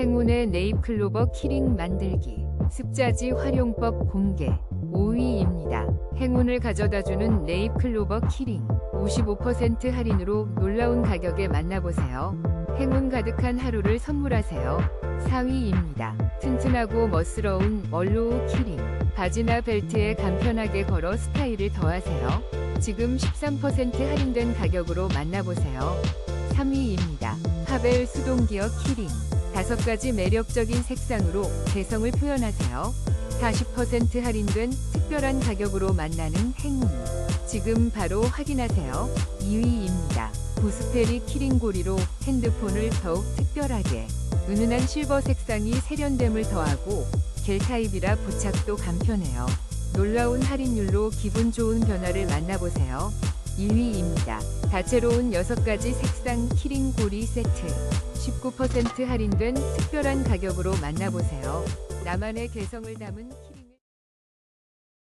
행운의 네잎클로버 키링 만들기. 습자지 활용법 공개. 5위입니다. 행운을 가져다주는 네잎클로버 키링. 55% 할인으로 놀라운 가격에 만나보세요. 행운 가득한 하루를 선물하세요. 4위입니다. 튼튼하고 멋스러운 멀로우 키링. 바지나 벨트에 간편하게 걸어 스타일을 더하세요. 지금 13% 할인된 가격으로 만나보세요. 3위입니다. 파벨 수동기어 키링. 다섯 가지 매력적인 색상으로 개성을 표현하세요. 40% 할인된 특별한 가격으로 만나는 행운. 지금 바로 확인하세요. 2위입니다. 보스페리 키링고리로 핸드폰을 더욱 특별하게. 은은한 실버 색상이 세련됨을 더하고 겔 타입이라 부착도 간편해요. 놀라운 할인율로 기분 좋은 변화를 만나보세요. 1위입니다. 다채로운 6가지 색상 키링 고리 세트. 19% 할인된 특별한 가격으로 만나보세요. 나만의 개성을 담은 키링